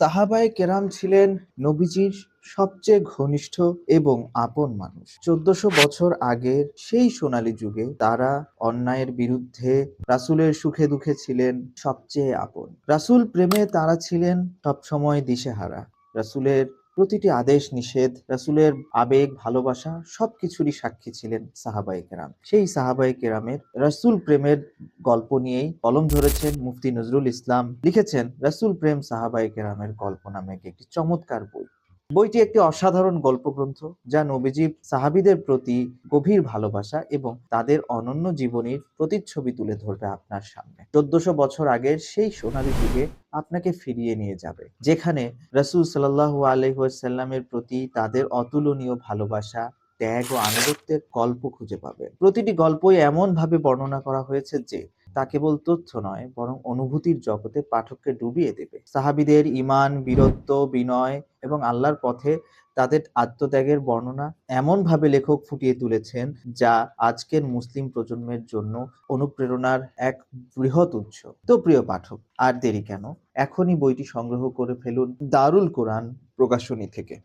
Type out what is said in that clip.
সাহাবায়ে কেরাম ছিলেন নবীজির সবচেয়ে ঘনিষ্ঠ এবং আপন মানুষ। চোদ্দশো বছর আগের সেই সোনালী যুগে তারা অন্যায়ের বিরুদ্ধে রাসুলের সুখে দুঃখে ছিলেন সবচেয়ে আপন। রাসুল প্রেমে তারা ছিলেন সবসময় দিশেহারা। রাসূলের প্রতিটি আদেশ, নিষেধ, রাসূলের আবেগ, ভালোবাসা সবকিছুরই সাক্ষী ছিলেন সাহাবায়ে কেরাম। সেই সাহাবায়ে কেরামের রাসূল প্রেমের গল্প নিয়েই কলম ধরেছেন মুফতি নজরুল ইসলাম। লিখেছেন, রাসূল প্রেম সাহাবায়ে কেরামের গল্প নামে একটি চমৎকার বই। বইটি একটি অসাধারণ গল্পগ্রন্থ যা নবীজি সাহাবীদের প্রতি গভীর ভালোবাসা এবং তাদের অনন্য জীবনীর প্রতিচ্ছবি তুলে ধরবে আপনার সামনে। চোদ্দশো বছর আগের সেই সোনালী যুগে আপনাকে ফিরিয়ে নিয়ে যাবে। যেখানে রসুল সাল্লাহ আলহ্লামের প্রতি তাদের অতুলনীয় ভালোবাসা, ত্যাগ ও আনুগত্যের গল্প খুঁজে পাবে। প্রতিটি গল্পই এমন ভাবে বর্ণনা করা হয়েছে যে, তা কেবল তথ্য নয়, বরং অনুভূতির জগতে পাঠককে ডুবিয়ে দেবে। সাহাবিদের ইমান বীরত্ব, বিনয় এবং আল্লাহর পথে তাদের আত্মত্যাগের বর্ণনা এমনভাবে লেখক ফুটিয়ে তুলেছেন যা আজকের মুসলিম প্রজন্মের জন্য অনুপ্রেরণার এক বৃহৎ উৎস। তো প্রিয় পাঠক, আর দেরি কেন? এখনই বইটি সংগ্রহ করে ফেলুন দারুল কোরআন প্রকাশনী থেকে।